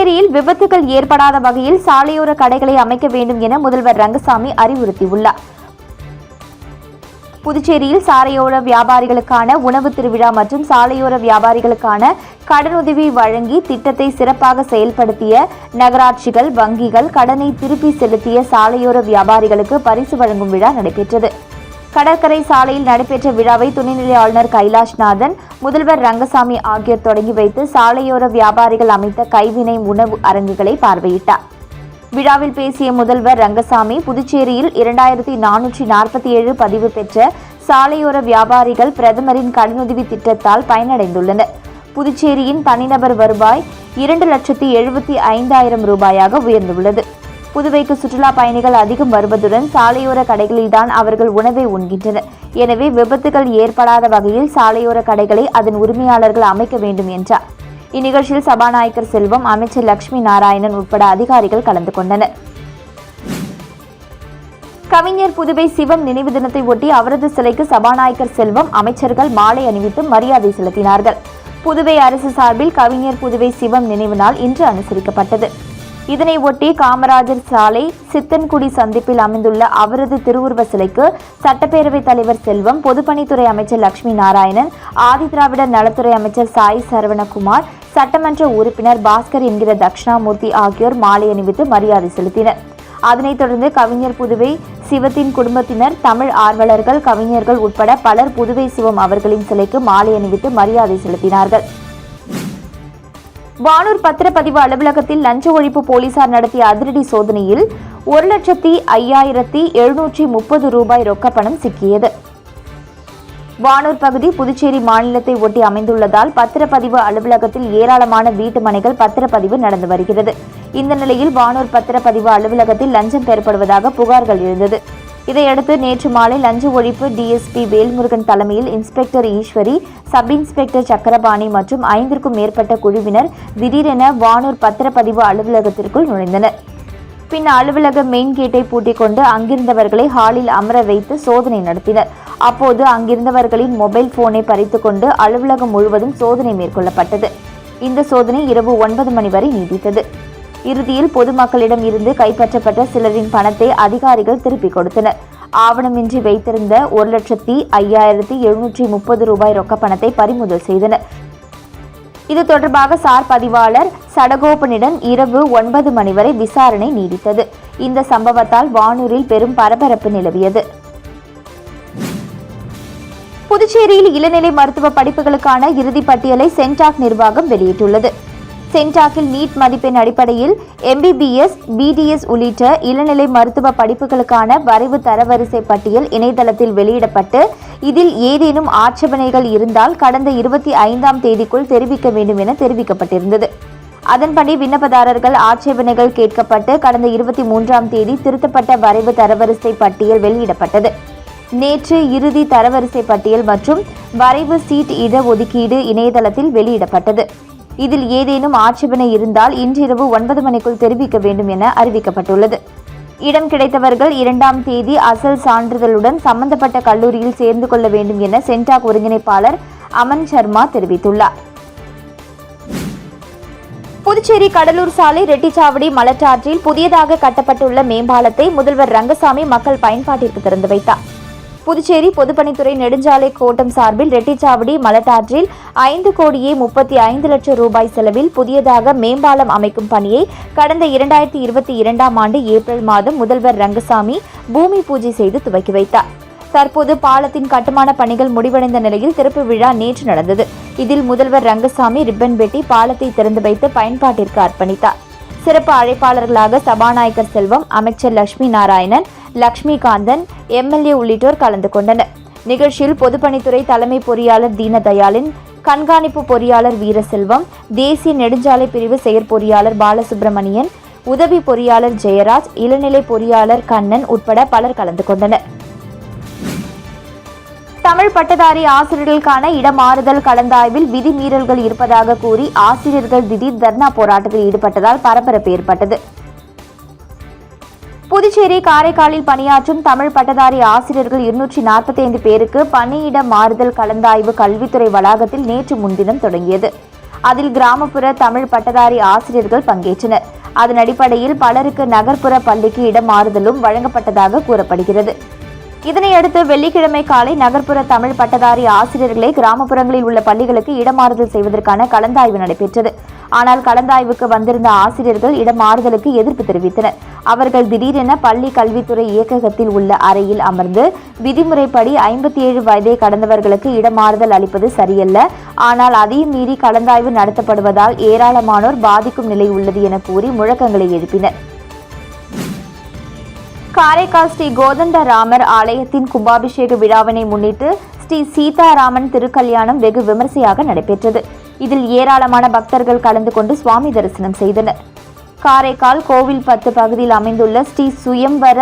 புதுச்சேரியில் விபத்துகள் ஏற்படாத வகையில் சாலையோர கடைகளை அமைக்க வேண்டும் என முதல்வர் ரங்கசாமி அறிவுறுத்தியுள்ளார். புதுச்சேரியில் சாலையோர வியாபாரிகளுக்கான உணவு திருவிழா மற்றும் சாலையோர வியாபாரிகளுக்கான கடனுதவி வழங்கி திட்டத்தை சிறப்பாக செயல்படுத்திய நகராட்சிகள் வங்கிகள் கடனை திருப்பி செலுத்திய சாலையோர வியாபாரிகளுக்கு பரிசு வழங்கும் விழா நடைபெற்றது. கடற்கரை சாலையில் நடைபெற்ற விழாவை துணைநிலை ஆளுநர் கைலாஷ்நாதன் முதல்வர் ரங்கசாமி ஆகியோர் தொடங்கி வைத்து சாலையோர வியாபாரிகள் அமைத்த கைவினை உணவு அரங்குகளை பார்வையிட்டார். விழாவில் பேசிய முதல்வர் ரங்கசாமி புதுச்சேரியில் இரண்டாயிரத்தி நானூற்றி நாற்பத்தி ஏழு பதிவு பெற்ற சாலையோர வியாபாரிகள் பிரதமரின் கடனுதவி திட்டத்தால் பயனடைந்துள்ளனர். புதுச்சேரியின் தனிநபர் வருவாய் இரண்டு லட்சத்தி எழுபத்தி ஐந்தாயிரம் ரூபாயாக உயர்ந்துள்ளது. புதுவைக்கு சுற்றுலா பயணிகள் அதிகம் வருவதுடன் சாலையோர கடைகளில்தான் அவர்கள் உணவை உண்கின்றனர். எனவே விபத்துகள் ஏற்படாத வகையில் சாலையோர கடைகளை அதன் உரிமையாளர்கள் அமைக்க வேண்டும் என்றார். இந்நிகழ்ச்சியில் சபாநாயகர் செல்வம் அமைச்சர் லட்சுமி நாராயணன் உட்பட அதிகாரிகள் கலந்து கொண்டனர். கவிஞர் புதுவை சிவம் நினைவு தினத்தை ஒட்டி அவரது சிலைக்கு சபாநாயகர் செல்வம் அமைச்சர்கள் மாலை அணிவித்து மரியாதை செலுத்தினார்கள். புதுவை அரசு சார்பில் கவிஞர் புதுவை சிவம் நினைவு நாள் இன்று அனுசரிக்கப்பட்டது. இதனை ஒட்டி காமராஜர் சாலை சித்தன்குடி சந்திப்பில் அமைந்துள்ள அவரது திருவுருவ சிலைக்கு சட்டப்பேரவைத் தலைவர் செல்வம் பொதுப்பணித்துறை அமைச்சர் லட்சுமி நாராயணன் ஆதிதிராவிடர் நலத்துறை அமைச்சர் சாய் சரவணகுமார் சட்டமன்ற உறுப்பினர் பாஸ்கர் என்கிற தட்சிணாமூர்த்தி ஆகியோர் மாலை அணிவித்து மரியாதை செலுத்தினர். அதனைத் தொடர்ந்து கவிஞர் புதுவை சிவத்தின் குடும்பத்தினர் தமிழ் ஆர்வலர்கள் கவிஞர்கள் உட்பட பலர் புதுவை சிவம் அவர்களின் சிலைக்கு மாலை அணிவித்து மரியாதை செலுத்தினார்கள். வானூர் பத்திரப்பதிவு அலுவலகத்தில் லஞ்ச ஒழிப்பு போலீசார் நடத்திய அதிரடி சோதனையில் ஒரு லட்சத்தி ஐயாயிரத்தி எழுநூற்றி முப்பது ரூபாய் ரொக்கப்பணம் சிக்கியது. வானூர் பகுதி புதுச்சேரி மாநிலத்தை ஒட்டி அமைந்துள்ளதால் பத்திரப்பதிவு அலுவலகத்தில் ஏராளமான வீட்டு மனைகள் பத்திரப்பதிவு நடந்து வருகிறது. இந்த நிலையில் வானூர் பத்திரப்பதிவு அலுவலகத்தில் லஞ்சம் பெறப்படுவதாக புகார்கள் எழுந்தது. இதையடுத்து நேற்று மாலை லஞ்ச ஒழிப்பு டிஎஸ்பி வேல்முருகன் தலைமையில் inspector Eswari sub inspector Chakrapani மற்றும் ஐந்திற்கும் மேற்பட்ட குழுவினர் திடீரென வானூர் பத்திரப்பதிவு அலுவலகத்திற்குள் நுழைந்தனர். பின் அலுவலக மெயின் கேட்டை பூட்டிக் கொண்டு அங்கிருந்தவர்களை ஹாலில் அமர வைத்து சோதனை நடத்தினர். அப்போது அங்கிருந்தவர்களின் மொபைல் போனை பறித்துக்கொண்டு அலுவலகம் முழுவதும் சோதனை மேற்கொள்ளப்பட்டது. இந்த சோதனை இரவு ஒன்பது மணி வரை நீடித்தது. இறுதியில் பொதுமக்களிடம் இருந்து கைப்பற்றப்பட்ட சிலரின் பணத்தை அதிகாரிகள் திருப்பிக் கொடுத்தனர். ஆவணமின்றி வைத்திருந்த ஒரு லட்சத்தி ஐயாயிரத்தி எழுநூற்றி முப்பது ரூபாய் ரொக்க பணத்தை பறிமுதல் செய்தனர். இது தொடர்பாக சார் பதிவாளர் சடகோபனிடம் இரவு ஒன்பது மணி வரை விசாரணை நீடித்தது. இந்த சம்பவத்தால் வானூரில் பெரும் பரபரப்பு நிலவியது. புதுச்சேரியில் இளநிலை மருத்துவ படிப்புகளுக்கான இறுதிப் பட்டியலை சென்டாக் நிர்வாகம் வெளியிட்டுள்ளது. சென்டாக்கில் நீட் மதிப்பெண் அடிப்படையில் எம்பிபிஎஸ் பிடிஎஸ் உள்ளிட்ட இளநிலை மருத்துவ படிப்புகளுக்கான வரைவு தரவரிசை பட்டியல் இணையதளத்தில் வெளியிடப்பட்டு இதில் ஏதேனும் ஆட்சேபனைகள் இருந்தால் கடந்த இருபத்தி ஐந்தாம் தேதிக்குள் தெரிவிக்க வேண்டும் என தெரிவிக்கப்பட்டிருந்தது. அதன்படி விண்ணப்பதாரர்கள் ஆட்சேபனைகள் கேட்கப்பட்டு கடந்த இருபத்தி மூன்றாம் தேதி திருத்தப்பட்ட வரைவு தரவரிசை பட்டியல் வெளியிடப்பட்டது. நேற்று இறுதி தரவரிசை பட்டியல் மற்றும் வரைவு சீட் இடஒதுக்கீடு இணையதளத்தில் வெளியிடப்பட்டது. இதில் ஏதேனும் ஆட்சேபனை இருந்தால் இன்றிரவு ஒன்பது மணிக்குள் தெரிவிக்க வேண்டும் என அறிவிக்கப்பட்டுள்ளது. இடம் கிடைத்தவர்கள் இரண்டாம் தேதி அசல் சான்றிதழுடன் சம்பந்தப்பட்ட கல்லூரியில் சேர்ந்து கொள்ள வேண்டும் என சென்டாக் ஒருங்கிணைப்பாளர் அமன் சர்மா தெரிவித்துள்ளார். புதுச்சேரி கடலூர் சாலை ரெட்டிச்சாவடி மலட்டாற்றில் புதியதாக கட்டப்பட்டுள்ள மேம்பாலத்தை முதல்வர் ரங்கசாமி மக்கள் பயன்பாட்டிற்கு திறந்து வைத்தார். புதுச்சேரி பொதுப்பணித்துறை நெடுஞ்சாலை கோட்டம் சார்பில் ரெட்டிச்சாவடி மலட்டாற்றில் ஐந்து கோடியே முப்பத்தி ஐந்து லட்சம் ரூபாய் செலவில் புதியதாக மேம்பாலம் அமைக்கும் பணியை கடந்த இரண்டாயிரத்தி இருபத்தி இரண்டாம் ஆண்டு ஏப்ரல் மாதம் முதல்வர் ரங்கசாமி பூமி பூஜை செய்து துவக்கி வைத்தார். தற்போது பாலத்தின் கட்டுமான பணிகள் முடிவடைந்த நிலையில் திறப்பு விழா நேற்று நடந்தது. இதில் முதல்வர் ரங்கசாமி ரிப்பன் வெட்டி பாலத்தை திறந்து வைத்து பயன்பாட்டிற்கு அர்ப்பணித்தார். சிறப்பு அழைப்பாளர்களாக சபாநாயகர் செல்வம் அமைச்சர் லட்சுமி நாராயணன் லக்ஷ்மிகாந்தன் எம்எல்ஏ உள்ளிட்டோர் கலந்து கொண்டனர். நிகழ்ச்சியில் பொதுப்பணித்துறை தலைமை பொறியாளர் தீனதயாளின் கண்காணிப்பு பொறியாளர் வீரசெல்வம் தேசிய நெடுஞ்சாலை பிரிவு செயற்பொறியாளர் பாலசுப்ரமணியன் உதவி பொறியாளர் ஜெயராஜ் இளநிலை பொறியாளர் கண்ணன் உட்பட பலர் கலந்து கொண்டனர். தமிழ் பட்டதாரி ஆசிரியர்களுக்கான இடமாறுதல் கலந்தாய்வில் விதிமீறல்கள் இருப்பதாக கூறி ஆசிரியர்கள் திடீர் தர்ணா போராட்டத்தில் ஈடுபட்டதால் பரபரப்பு ஏற்பட்டது. புதுச்சேரி காரைக்காலில் பணியாற்றும் தமிழ் பட்டதாரி ஆசிரியர்கள் இருநூற்றி நாற்பத்தி ஐந்து பேருக்கு பணியிட மாறுதல் கலந்தாய்வு கல்வித்துறை வளாகத்தில் நேற்று முன்தினம் தொடங்கியது. அதில் கிராமப்புற தமிழ் பட்டதாரி ஆசிரியர்கள் பங்கேற்றனர். அதன் அடிப்படையில் பலருக்கு நகர்ப்புற பள்ளிக்கு இடமாறுதலும் வழங்கப்பட்டதாக கூறப்படுகிறது. இதனையடுத்து வெள்ளிக்கிழமை காலை நகர்ப்புற தமிழ் பட்டதாரி ஆசிரியர்களை கிராமப்புறங்களில் உள்ள பள்ளிகளுக்கு இடமாறுதல் செய்வதற்கான கலந்தாய்வு நடைபெற்றது. ஆனால் கலந்தாய்வுக்கு வந்திருந்த ஆசிரியர்கள் இடமாறுதலுக்கு எதிர்ப்பு தெரிவித்தனர். அவர்கள் திடீரென பள்ளி கல்வித்துறை இயக்ககத்தில் உள்ள அறையில் அமர்ந்து விதிமுறைப்படி ஐம்பத்தி ஏழு வயதை கடந்தவர்களுக்கு இடமாறுதல் அளிப்பது சரியல்ல. ஆனால் அதையும் மீறி கலந்தாய்வு நடத்தப்படுவதால் ஏராளமானோர் பாதிக்கும் நிலை உள்ளது என கூறி முழக்கங்களை எழுப்பினர். காரைக்கால் ஸ்ரீ கோதண்ட ராமர் ஆலயத்தின் கும்பாபிஷேக விழாவினை முன்னிட்டு ஸ்ரீ சீதாராமன் திருக்கல்யாணம் வெகு விமரிசையாக நடைபெற்றது. இதில் ஏராளமான பக்தர்கள் கலந்து கொண்டு சுவாமி தரிசனம் செய்தனர். காரைக்கால் கோவில் பத்து பகுதியில் அமைந்துள்ள ஸ்ரீ சுயம்வர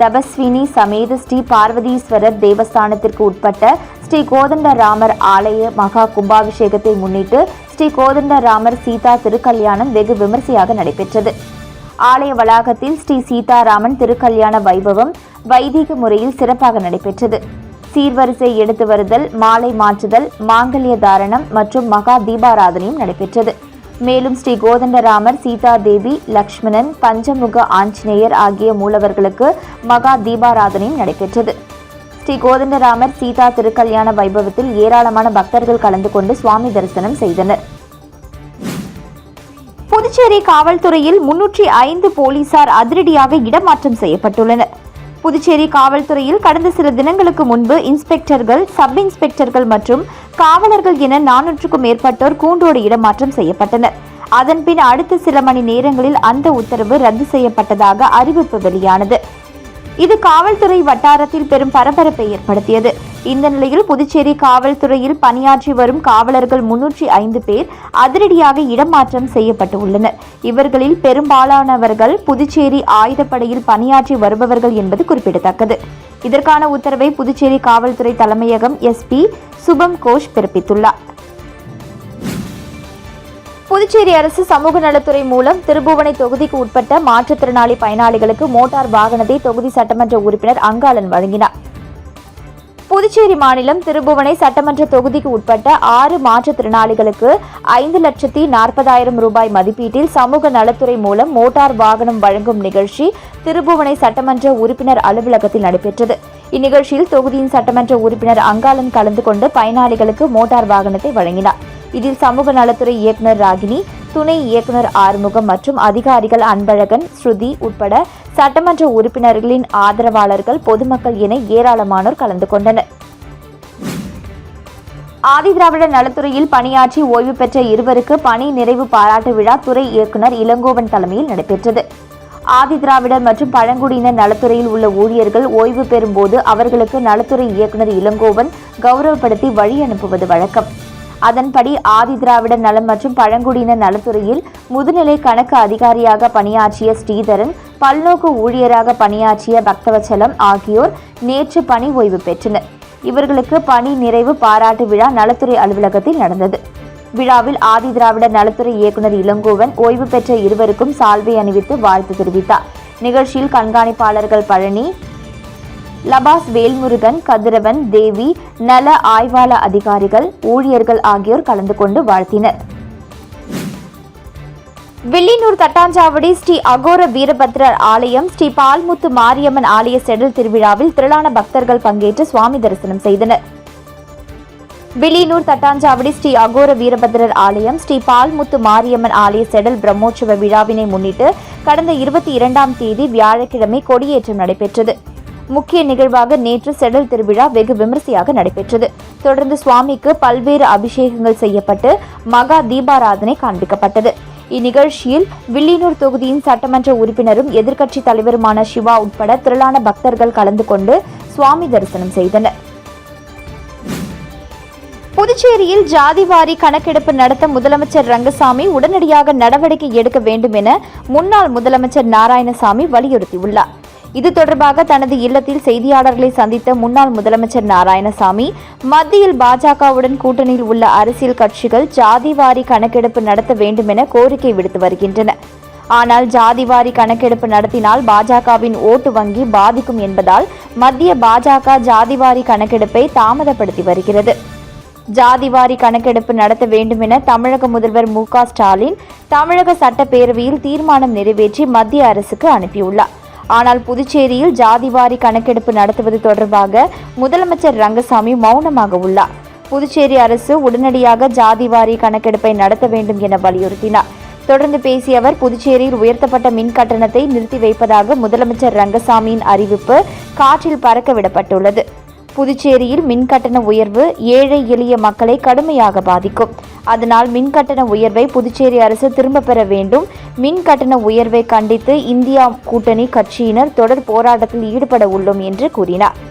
தபஸ்வினி சமேத ஸ்ரீ பார்வதீஸ்வரர் தேவஸ்தானத்திற்கு உட்பட்ட ஸ்ரீ கோதண்டராமர் ஆலய மகா கும்பாபிஷேகத்தை முன்னிட்டு ஸ்ரீ கோதண்டராமர் சீதா திருக்கல்யாணம் வெகு விமரிசையாக நடைபெற்றது. ஆலய வளாகத்தில் ஸ்ரீ சீதாராமன் திருக்கல்யாண வைபவம் வைதிக முறையில் சிறப்பாக நடைபெற்றது. சீர்வரிசை எடுத்து வருதல் மாலை மாற்றுதல் மாங்கல்ய தாரணம் மற்றும் மகா தீபாராதனையும் நடைபெற்றது. மேலும் ஸ்ரீ கோதண்டராமர் சீதா தேவி லக்ஷ்மணன் பஞ்சமுக ஆஞ்சநேயர் ஆகிய மூலவர்களுக்கு மகா தீபாராதனையும் நடைபெற்றது. ஸ்ரீ கோதண்டராமர் சீதா திருக்கல்யாண வைபவத்தில் ஏராளமான பக்தர்கள் கலந்து கொண்டு சுவாமி தரிசனம் செய்தனர். புதுச்சேரி காவல்துறையில் முன்னூற்றி ஐந்து போலீசார் அதிரடியாக இடமாற்றம் செய்யப்பட்டுள்ளனர். புதுச்சேரி காவல்துறையில் கடந்த சில தினங்களுக்கு முன்பு இன்ஸ்பெக்டர்கள் சப் இன்ஸ்பெக்டர்கள் மற்றும் காவலர்கள் என நானூற்றுக்கும் மேற்பட்டோர் கூண்டோடு இடமாற்றம் செய்யப்பட்டனர். அதன்பின் அடுத்த சில மணி நேரங்களில் அந்த உத்தரவு ரத்து செய்யப்பட்டதாக அறிவிப்பு வெளியானது. இது காவல்துறை வட்டாரத்தில் பெரும் பரபரப்பை ஏற்படுத்தியது. இந்த நிலையில் புதுச்சேரி காவல்துறையில் பணியாற்றி வரும் காவலர்கள் முன்னூற்றி ஐந்து பேர் அதிரடியாக இடமாற்றம் செய்யப்பட்டு உள்ளனர் இவர்களில் பெரும்பாலானவர்கள் புதுச்சேரி ஆயுதப்படையில் பணியாற்றி வருபவர்கள் என்பது குறிப்பிடத்தக்கது. இதற்கான உத்தரவை புதுச்சேரி காவல்துறை தலைமையகம் எஸ்பி சுபம் கோஷ் பிறப்பித்துள்ளார். புதுச்சேரி அரசு சமூக நலத்துறை மூலம் திருபுவனை தொகுதிக்கு உட்பட்ட மாற்றுத்திறனாளி பயனாளிகளுக்கு மோட்டார் வாகனத்தை தொகுதி சட்டமன்ற உறுப்பினர் அங்காளன் வழங்கினார். புதுச்சேரி மாநிலம் திருபுவனை சட்டமன்ற தொகுதிக்கு உட்பட்ட ஆறு மாற்றுத்திறனாளிகளுக்கு ஐந்து லட்சத்தி நாற்பதாயிரம் ரூபாய் மதிப்பீட்டில் சமூக நலத்துறை மூலம் மோட்டார் வாகனம் வழங்கும் நிகழ்ச்சி திருபுவனை சட்டமன்ற உறுப்பினர் அலுவலகத்தில் நடைபெற்றது. இந்நிகழ்ச்சியில் தொகுதியின் சட்டமன்ற உறுப்பினர் அங்காளன் கலந்து கொண்டு பயனாளிகளுக்கு மோட்டார் வாகனத்தை வழங்கினார். இதில் சமூக நலத்துறை இயக்குநர் ராகினி துணை இயக்குநர் ஆறுமுகம் மற்றும் அதிகாரிகள் அன்பழகன் ஸ்ருதி உட்பட சட்டமன்ற உறுப்பினர்களின் ஆதரவாளர்கள் பொதுமக்கள் என ஏராளமானோர் கலந்து கொண்டனர். ஆதிதிராவிடர் நலத்துறையில் பணியாற்றி ஓய்வு பெற்ற இருவருக்கு பணி நிறைவு பாராட்டு விழா துறை இயக்குநர் இளங்கோவன் தலைமையில் நடைபெற்றது. ஆதிதிராவிடர் மற்றும் பழங்குடியினர் நலத்துறையில் உள்ள ஊழியர்கள் ஓய்வு பெறும்போது அவர்களுக்கு நலத்துறை இயக்குநர் இளங்கோவன் கௌரவப்படுத்தி வழி அனுப்புவது வழக்கம். அதன்படி ஆதிதிராவிடர் நலம் மற்றும் பழங்குடியினர் நலத்துறையில் முதுநிலை கணக்கு அதிகாரியாக பணியாற்றிய ஸ்ரீதரன் பல்நோக்கு ஊழியராக பணியாற்றிய பக்தவச்சலம் ஆகியோர் நேற்று பணி ஓய்வு பெற்றனர். இவர்களுக்கு பணி நிறைவு பாராட்டு விழா நலத்துறை அலுவலகத்தில் நடந்தது. விழாவில் ஆதிதிராவிடர் நலத்துறை இயக்குநர் இளங்கோவன் ஓய்வு பெற்ற இருவருக்கும் சால்வை அணிவித்து வாழ்த்து தெரிவித்தார். நிகழ்ச்சியில் கண்காணிப்பாளர்கள் பழனி லபாஸ் வேல்முருகன் கதிரவன் தேவி நல ஆய்வாள அதிகாரிகள் ஊழியர்கள் ஆகியோர் கலந்து கொண்டு வாழ்த்தினர். வில்லியனூர் தட்டாஞ்சாவடி ஸ்ரீ அகோர வீரபத்ரர் ஆலயம் ஸ்ரீ பால்முத்து மாரியம்மன் ஆலய செடல் திருவிழாவில் திரளான பக்தர்கள் பங்கேற்று சுவாமி தரிசனம் செய்தனர். வில்லியனூர் தட்டாஞ்சாவடி ஸ்ரீ அகோர வீரபத்ரர் ஆலயம் ஸ்ரீ பால்முத்து மாரியம்மன் ஆலய செடல் பிரம்மோற்சவ விழாவினை முன்னிட்டு கடந்த இருபத்தி இரண்டாம் தேதி வியாழக்கிழமை கொடியேற்றம் நடைபெற்றது. முக்கிய நிகழ்வாக நேற்று செடல் திருவிழா வெகு விமரிசையாக நடைபெற்றது. தொடர்ந்து சுவாமிக்கு பல்வேறு அபிஷேகங்கள் செய்யப்பட்டு மகா தீபாராதனை காண்பிக்கப்பட்டது. இந்நிகழ்ச்சியில் வில்லியனூர் தொகுதியின் சட்டமன்ற உறுப்பினரும் எதிர்க்கட்சித் தலைவருமான சிவா உட்பட திரளான பக்தர்கள் கலந்து கொண்டு சுவாமி தரிசனம் செய்தனர். புதுச்சேரியில் ஜாதிவாரி கணக்கெடுப்பு நடத்த முதலமைச்சர் ரங்கசாமி உடனடியாக நடவடிக்கை எடுக்க வேண்டும் என முன்னாள் முதலமைச்சர் நாராயணசாமி வலியுறுத்தியுள்ளார். இது தொடர்பாக தனது இல்லத்தில் செய்தியாளர்களை சந்தித்த முன்னாள் முதலமைச்சர் நாராயணசாமி மத்தியில் பாஜகவுடன் கூட்டணியில் உள்ள அரசியல் கட்சிகள் ஜாதிவாரி கணக்கெடுப்பு நடத்த வேண்டும் என கோரிக்கை விடுத்து வருகின்றன. ஆனால் ஜாதிவாரி கணக்கெடுப்பு நடத்தினால் பாஜகவின் ஓட்டு வங்கி பாதிக்கும் என்பதால் மத்திய பாஜக ஜாதிவாரி கணக்கெடுப்பை தாமதப்படுத்தி வருகிறது. ஜாதிவாரி கணக்கெடுப்பு நடத்த வேண்டும் என தமிழக முதல்வர் மு ஸ்டாலின் தமிழக சட்டப்பேரவையில் தீர்மானம் நிறைவேற்றி மத்திய அரசுக்கு அனுப்பியுள்ளார். ஆனால் புதுச்சேரியில் ஜாதிவாரி கணக்கெடுப்பு நடத்துவது தொடர்பாக முதலமைச்சர் ரங்கசாமி மௌனமாக உள்ளார். புதுச்சேரி அரசு உடனடியாக ஜாதிவாரி கணக்கெடுப்பை நடத்த வேண்டும் என வலியுறுத்தினார். தொடர்ந்து பேசிய அவர் புதுச்சேரியில் உயர்த்தப்பட்ட மின் கட்டணத்தை நிறுத்தி வைப்பதாக முதலமைச்சர் ரங்கசாமியின் அறிவிப்பு காற்றில் பறக்க விடப்பட்டுள்ளது. புதுச்சேரியில் மின் கட்டண உயர்வு ஏழை எளிய மக்களை கடுமையாக பாதிக்கும். அதனால் மின் கட்டண உயர்வை புதுச்சேரி அரசு திரும்ப பெற வேண்டும். மின் கட்டண உயர்வை கண்டித்து இந்தியா கூட்டணி கட்சியினர் தொடர் போராட்டத்தில் ஈடுபட உள்ளோம் என்று கூறினார்.